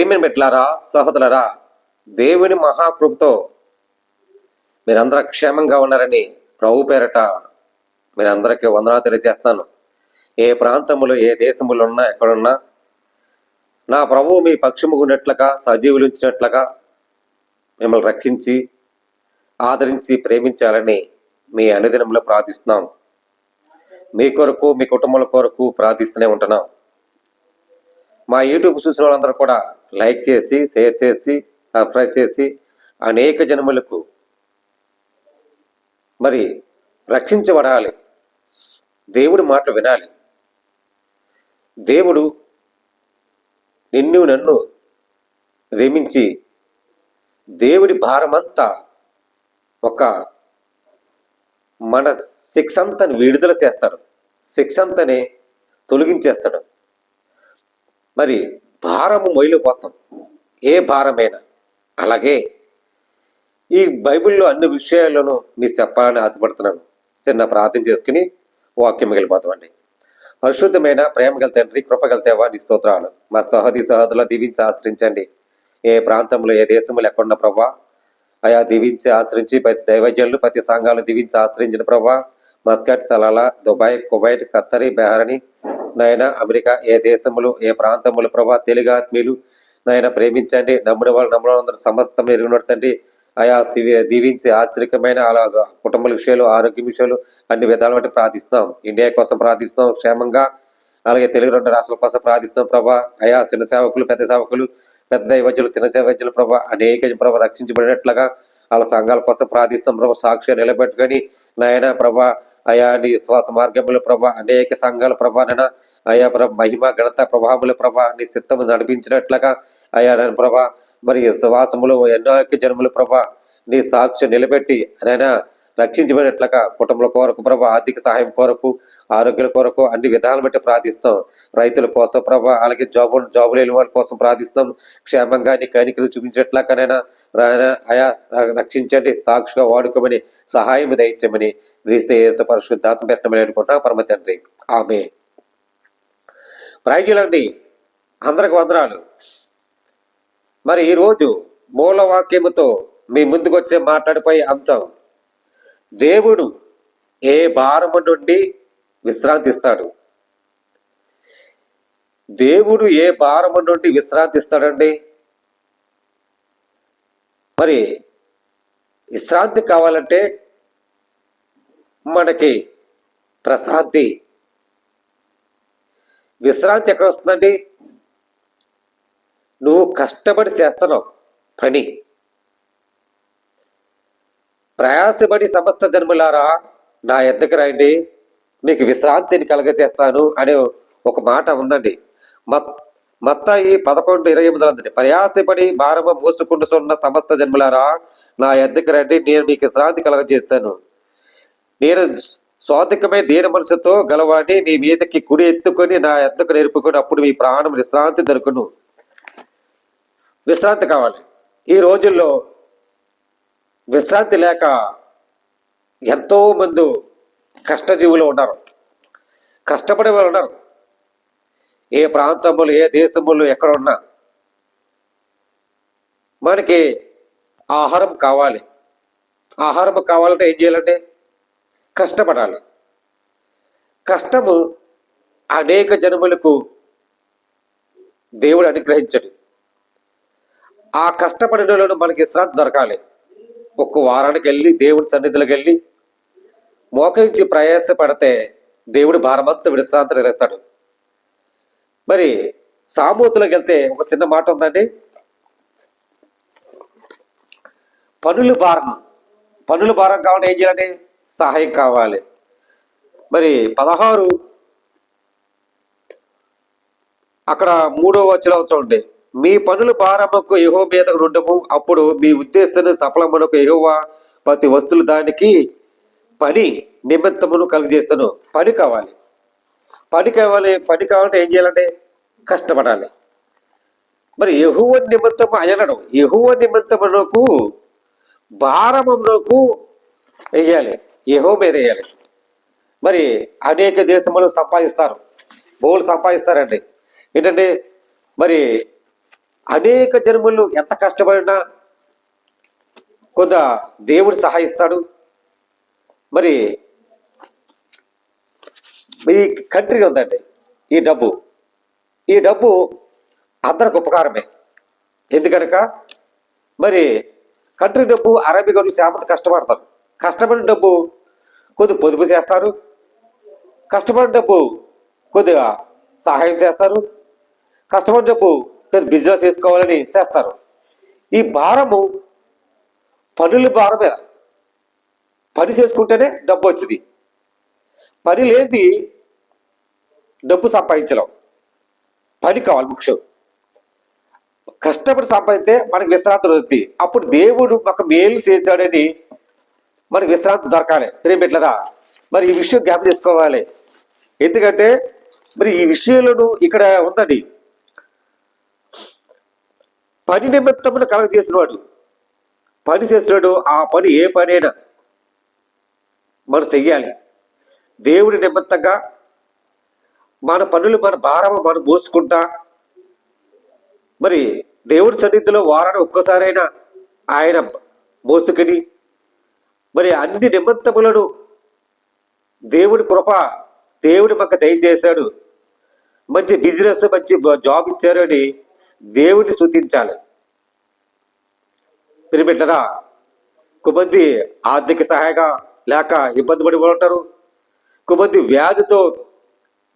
ప్రియమైన బిడ్డలారా సహోదరులారా దేవుని మహాకృపతో మీరందరూ క్షేమంగా ఉన్నారని ప్రభు పేరట మీరందరికీ వందనాలు తెలియజేస్తాను ఏ ప్రాంతములో ఏ దేశములు ఉన్నా ఎక్కడున్నా నా ప్రభువు మీ పక్షము ఉన్నట్లుగా సజీవులుంచినట్లుగా మిమ్మల్ని రక్షించి ఆదరించి ప్రేమించాలని మీ అనుదినంలో ప్రార్థిస్తున్నాం. మీ కొరకు మీ కుటుంబాల కొరకు ప్రార్థిస్తూనే ఉంటున్నాం. మా యూట్యూబ్ చూసిన వాళ్ళందరూ కూడా లైక్ చేసి షేర్ చేసి సబ్స్క్రైబ్ చేసి అనేక జనములకు మరి రక్షించబడాలి. దేవుడి మాటలు వినాలి. దేవుడు నిన్ను నన్ను ప్రేమించి దేవుడి భారమంతా ఒక మన శిక్ష అంతని విడుదల చేస్తాడు. శిక్షంతని తొలగించేస్తాడు. మరి భారము మొయిలిపోతాం ఏ భారమైనా. అలాగే ఈ బైబిల్లో అన్ని విషయాలను మీరు చెప్పాలని ఆశపడుతున్నాను. చిన్న ప్రార్థన చేసుకుని వాక్యం మిగిలిపోతామండి. పరిశుద్ధమైన ప్రేమగల తండ్రి కృపగల తేవా నీ స్తోత్రాలు. మా సహోదరి సహోదరుల దీవించి ఆశ్రయించండి. ఏ ప్రాంతంలో ఏ దేశంలో ఎక్కడున్న ప్రవ్వా. అయా దీవించి ఆశ్రయించి ప్రతి దైవజనులు ప్రతి సంఘాలు దీవించి ఆశ్రయించిన ప్రభా మస్కట్ సలాలా దుబాయ్ కువైట్ ఖత్తరి బెహరణి నాయన అమెరికా ఏ దేశములు ఏ ప్రాంతములు ప్రభా తెలుగు ఆత్మీయులు నాయన ప్రేమించండి నమ్ముడు వాళ్ళు నమ్ముడు అందరూ సమస్తం ఎరుగునడుతండి. ఆయా దీవించి ఆశ్చర్యకమైన అలా కుటుంబ విషయాలు ఆరోగ్య విషయాలు అన్ని విధాలు బట్టి ప్రార్థిస్తున్నాం. ఇండియా కోసం ప్రార్థిస్తున్నాం క్షేమంగా. అలాగే తెలుగు రెండు రాష్ట్రాల కోసం ప్రార్థిస్తున్నాం ప్రభా. అయా చిన్న సేవకులు పెద్ద సేవకులు పెద్ద దైవజ్యులు తిన దైవజ్యులు ప్రభా అనేక ప్రభ రక్షించబడినట్లుగా వాళ్ళ సంఘాల కోసం ప్రార్థిస్తాం ప్రభా. సాక్షి నిలబెట్టుకొని నాయన ప్రభా అయా నీ విశ్వాస మార్గముల ప్రభా అనేక సంఘాల ప్రభానైనా అయా ప్రభ మహిమ ఘనత ప్రభావముల ప్రభా నీ సిద్ధము నడిపించినట్లుగా అయా నేను ప్రభా. మరి విశ్వాసములు ఎన్నో జన్మల ప్రభా నీ సాక్షి నిలబెట్టి నైనా రక్షించబడినట్లుగా కుటుంబాల కొరకు ప్రభ ఆర్థిక సహాయం కొరకు ఆరోగ్యం కొరకు అన్ని విధాలు బట్టి ప్రార్థిస్తాం. రైతుల కోసం ప్రభ అలాగే జాబు జాబులు లేని వాళ్ళ కోసం ప్రార్థిస్తాం. క్షేమంగా నీ కనికలు చూపించినట్లకనైనా ఆయా రక్షించండి సాక్షిగా వాడుకోమని సహాయం దయించమని క్రీస్తు యేసు పరిశుద్ధాత్మ పెట్టమని అనుకుంటా పరమ తండ్రి. ఆమె ప్రైజులండి అందరికి వందనాలు. మరి ఈరోజు మూల వాక్యముతో మీ ముందుకు వచ్చే మాట్లాడిపోయే అంశం దేవుడు ఏ భారము నుండి విశ్రాంతిస్తాడు? దేవుడు ఏ భారము నుండి విశ్రాంతిస్తాడండి? మరి విశ్రాంతి కావాలంటే మనకి ప్రశాంతి. విశ్రాంతి ఎక్కడ వస్తుందండి? నువ్వు కష్టపడి చేస్తున్నావు పని. ప్రయాసపడి సమస్త జన్మలారా నా ఎద్దకు రండి. మీకు విశ్రాంతిని కలగజేస్తాను అనే ఒక మాట ఉందండి. మత్ మత్తాయి పదకొండు ఇరవై ఎనిమిది వందండి ప్రయాసపడి భారమ మోసుకుంటున్న సమస్త జన్మలారా నా ఎద్దకు రండి. నేను మీకు విశ్రాంతి కలగజేస్తాను. నేను స్వాతికమైన దీన మనసుతో గలవాడిని. మీ మీదకి కుడి ఎత్తుకొని నా ఎద్దకు నేర్పుకొని అప్పుడు మీ ప్రాణం విశ్రాంతి దొరుకును. విశ్రాంతి కావాలి. ఈ రోజుల్లో విశ్రాంతి లేక ఎంతో మంది కష్టజీవులు ఉన్నారు. కష్టపడే వాళ్ళు ఉన్నారు. ఏ ప్రాంతములు ఏ దేశములు ఎక్కడ ఉన్నా మనకి ఆహారం కావాలి. ఆహారం కావాలంటే ఏం చేయాలంటే కష్టపడాలి. కష్టము అనేక జనములకు దేవుడు అనుగ్రహించడు. ఆ కష్టపడిన మనకి విశ్రాంతి దొరకాలి. ఒక్క వారానికి వెళ్ళి దేవుడి సన్నిధిలోకి వెళ్ళి మోకరించి ప్రయాసపడితే దేవుడు భారమంతా విశ్రాంతి నిరేస్తాడు మరి సామూతులకు వెళ్తే ఒక చిన్న మాట ఉందండి. పనులు భారం. పనులు భారం కావాలంటే ఏం చేయాలండి? సహాయం కావాలి. మరి పదహారు అక్కడ మూడో వచ్చిన చూడండి. మీ పనులు భారముకు ఎహో మీద ఉండము అప్పుడు మీ ఉద్దేశాన్ని సఫలమునకు యహోవా ప్రతి వస్తువులు దానికి పని నిమిత్తమును కలిగజేస్తాను. పని కావాలి. పని కావాలి. పని కావాలంటే ఏం చేయాలంటే కష్టపడాలి. మరి ఎహువ నిమిత్తము అయనడం ఎహువ నిమిత్తమునకు భారమునకు వేయాలి. ఎహో మీద వేయాలి. మరి అనేక దేశములు సంపాదిస్తారు. భూములు సంపాదిస్తారండి. ఏంటంటే మరి అనేక జన్మలు ఎంత కష్టపడినా కొంత దేవుడు సహాయిస్తాడు. మరి ఈ కంట్రీ ఉందండి ఈ డబ్బు. ఈ డబ్బు అందరికి ఉపకారమే. ఎందుకనక? మరి కంట్రీ డబ్బు అరబీ గడులు చాలా కష్టపడతారు. కష్టపడిన డబ్బు కొద్ది పొదుపు చేస్తారు. కష్టపడిన డబ్బు కొద్దిగా సహాయం చేస్తారు. కష్టపడిన డబ్బు లేదు బిజినెస్ చేసుకోవాలని చేస్తారు. ఈ భారము పనుల భారమే పని చేసుకుంటేనే డబ్బు వచ్చింది. పని లేని డబ్బు సంపాదించడం పని కావాలి ముఖ్యం. కష్టపడి సంపాదిస్తే మనకి విశ్రాంతి దొరుకుతుంది. అప్పుడు దేవుడు మాకు మేలు చేశాడని మనకి విశ్రాంతి దొరకాలి. ప్రేమిట్లరా మరి ఈ విషయం జ్ఞాపం చేసుకోవాలి. ఎందుకంటే మరి ఈ విషయంలో ఇక్కడ ఉందండి. పని నిమిత్తమును కలగ చేసినవాడు పని చేసినాడు ఆ పని ఏ పనైనా మనం చెయ్యాలి. దేవుడి నిమిత్తంగా మన పనులు మన భారము మనం మోసుకుంటా మరి దేవుడి సన్నిధిలో వారాన్ని ఒక్కసారైనా ఆయన మోసుకుని మరి అన్ని నిమిత్తములను దేవుడి కృప దేవుడి మాకు దయచేశాడు. మంచి బిజినెస్ మంచి జాబ్ ఇచ్చారు అని దేవుడిని సూచించాలి మీరు బిడ్డరా కొద్ది ఆర్థిక సహాయగా లేక ఇబ్బంది పడి ఉంటారు? కొద్ది వ్యాధితో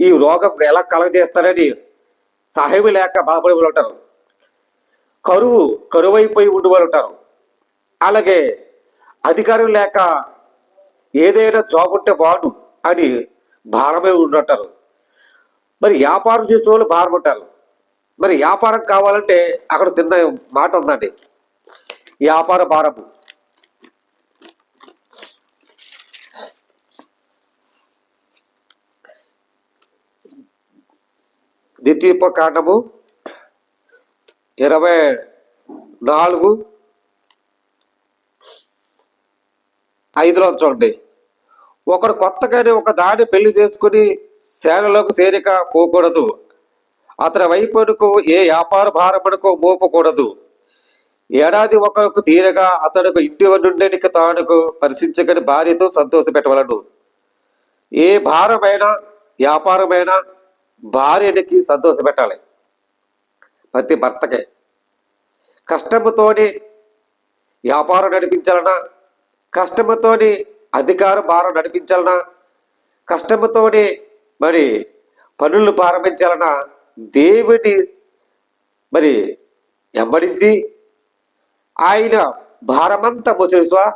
ఈ రోగం ఎలా కలగజేస్తారని సహాయం లేక బాధపడి వాళ్ళు ఉంటారు? కరువు కరువైపోయి ఉండి వాళ్ళు ఉంటారు. అలాగే అధికారం లేక ఏదైనా జాబ్ ఉంటే బాగుండు అని భారమై ఉండుంటారు మరి వ్యాపారం చేసే వాళ్ళు భారం ఉంటారు. మరి వ్యాపారం కావాలంటే అక్కడ చిన్న మాట ఉందండి. వ్యాపార భారము. ద్వితీయ కాండము ఇరవై నాలుగు ఐదులో చూడండి. ఒకడు కొత్తగానే ఒక దాన్ని పెళ్ళి చేసుకుని సేనలోకి చేరిక పోకూడదు. అతని వైపునకు ఏ వ్యాపార భారమునకు మోపకూడదు. ఏడాది ఒకరుకు తీరగా అతడుకు ఇంటి నుండికి తానుకు పరిశీలించగని భార్యతో సంతోష పెట్టవలను. ఏ భారమైనా వ్యాపారమైనా భార్యనికి సంతోష పెట్టాలి. ప్రతి భర్తకే. కష్టముతోని వ్యాపారం నడిపించాలన్నా కష్టముతోని అధికార భారం నడిపించాలన్నా కష్టముతోని మరి పనులు ప్రారంభించాలన్నా దేవుని మరి వెంబడించి ఆయన భారమంతా మోసేసు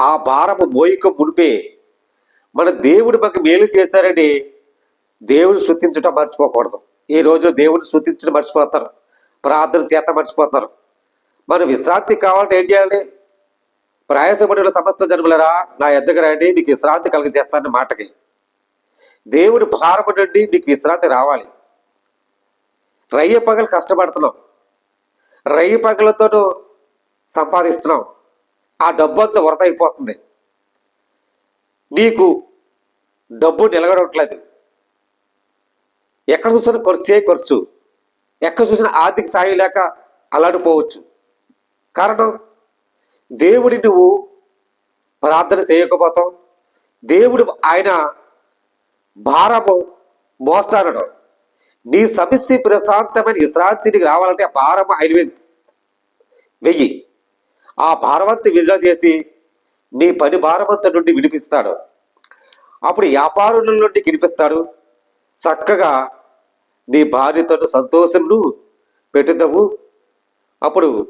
ఆ భారము మోయిక మునిపే మన దేవుడు మాకు మేలు చేశారని దేవుని శృతించడం మర్చిపోకూడదు. ఈ రోజు దేవుడిని శృతించడం మర్చిపోతారు. ప్రార్థన చేత మర్చిపోతారు. మనం విశ్రాంతి కావాలంటే ఏం చేయాలి ప్రయాసపడిన సమస్త జన్మలరా నా ఎద్దకు రండి మీకు విశ్రాంతి కలిగజేస్తానని మాటకి. దేవుడి భారము నుండి మీకు విశ్రాంతి రావాలి. రయ్య పగలు కష్టపడుతున్నాం రయ్య పగలతో సంపాదిస్తున్నాం ఆ డబ్బు అంతా వరద అయిపోతుంది. నీకు డబ్బు నిలగడట్లేదు ఎక్కడ చూసినా ఖర్చే ఖర్చు ఎక్కడ చూసినా ఆర్థిక సాయం లేక అల్లాడిపోవచ్చు. కారణం? దేవుడి నువ్వు ప్రార్థన చేయకపోతాం దేవుడు ఆయన భారము మోస్తానడు నీ సమస్య ప్రశాంతమైన విశ్రాంతికి రావాలంటే ఆ భారం ఆయన వెయ్యి. ఆ భారవంతి విడుదల చేసి నీ పని భారవంత నుండి విడిపిస్తాడు. అప్పుడు వ్యాపారుల నుండి విడిపిస్తాడు. చక్కగా నీ భార్యతో సంతోషంను పెట్టుదవు అప్పుడు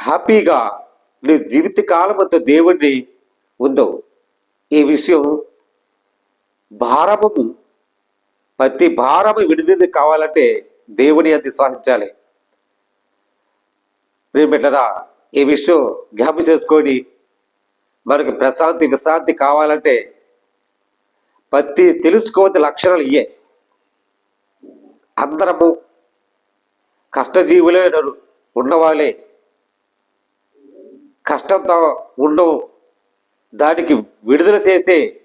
హ్యాపీగా నీ జీవిత కాలమంతా దేవుణ్ణి ఉందవు. ఈ విషయం భారము ప్రతి భారము విడిది కావాలంటే దేవుని అది శ్వాసించాలి ప్రియమిటరా ఈ విషయం జ్ఞాపం చేసుకొని మనకు ప్రశాంతి విశ్రాంతి కావాలంటే ప్రతి తెలుసుకోవద్ద లక్షణాలు ఇయే. అందరము కష్టజీవులే ఉన్నవాళ్ళే. కష్టంతో ఉండవు. దానికి విడుదల చేసే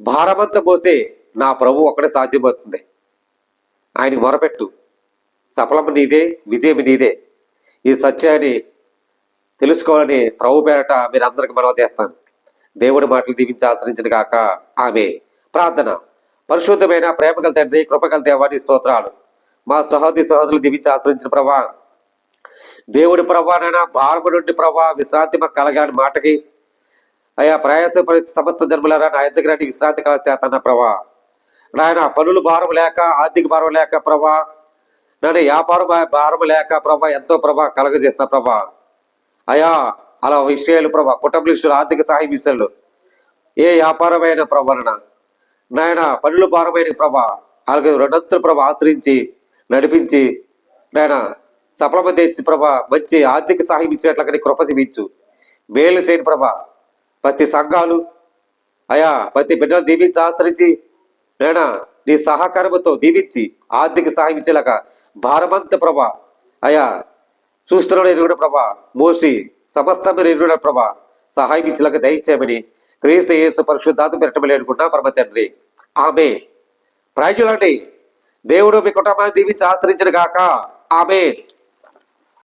భారమంతా పోసే నా ప్రభు ఒక్కడే సాధ్యమవుతుంది. ఆయనకి మొరపెట్టు. సఫలం నీదే విజయం నీదే. ఈ సత్యాన్ని తెలుసుకోవాలని ప్రభు పేరట మీరు మనవ చేస్తాను. దేవుడి మాటలు దీవించి ఆశ్రయించిన కాక ఆమె. ప్రార్థన. పరిశుద్ధమైన ప్రేమగల తండ్రి కృపగల దేవాన్ని స్తోత్రాలు. మా సహోదరి సహోదరులు దీవించి ఆశ్రయించిన ప్రభా దేవుడి ప్రభానైనా భారము నుండి ప్రభా విశ్రాంతి మాకు కలగాని మాటకి. అయా ప్రయాసపడి సమస్త జన్మలారా నా ఎద్దకు రండి విశ్రాంతి కలగతేతన్న ప్రభా. నాయన పనులు భారం లేక ఆర్థిక భారం లేక ప్రభా నాయన వ్యాపారం భారం లేక ప్రభా ఎంతో ప్రభా కలగజేస్తా ప్రభా. అయా అలా విషయాలు ప్రభా కుటుంబ ఆర్థిక సహాయం విషయాలు ఏ వ్యాపారమైన ప్రభాన నాయన? పనులు భారమైన ప్రభా అలాగే రెండంతులు ప్రభ ఆశ్రయించి నడిపించి నాయన సఫలమ దేశ ప్రభ మంచి ఆర్థిక సహాయం ఇచ్చేట్లకని కృప చూపించు. మేలు చేయని ప్రభ. ప్రతి సంఘాలు అయా ప్రతి బిడ్డలు దీవించి ఆశ్రయించి నేనా నీ సహకారంతో దీవించి ఆర్థిక సహాయం ఇచ్చేలాక భారమంత ప్రభా. అయా చూస్తున్నాడు ఎరుగుడు ప్రభా. మోసి సమస్తమ ఎరుగుడ ప్రభా. సహాయం ఇచ్చేలాగా దయచేయమని క్రీస్తు యేసు పరిశుద్ధాత్మ పెట్టమని అనుకుంటా పరమ తండ్రి. ఆమె ప్రజలండి దేవుడు మీ కుటుంబాన్ని దీవించి ఆశ్రయించడు గాక. ఆమె